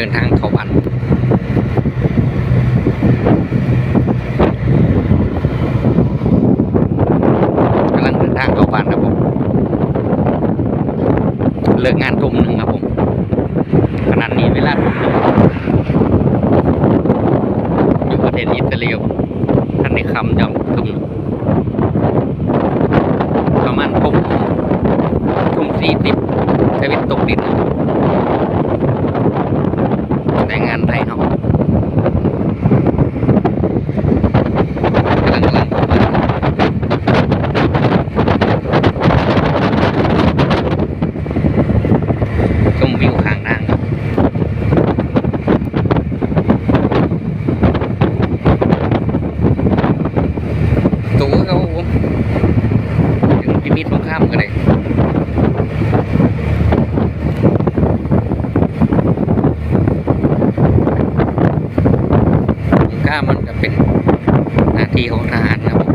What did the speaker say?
เดินทางเข้าวันกำลังเดินทางเข้าบ้านครับผม เลิกงานทุ่มหนึ่งครับผม ขนาดนี้เวลาทุ่มอยู่ประเทศอิตาลีท่านในคำจำทุ่มประมาณทุ่มทุ่มสี่สิบ มิตรงข้ามกันเลยสงครามมันก็เป็นหน้าที่ของทหารครับ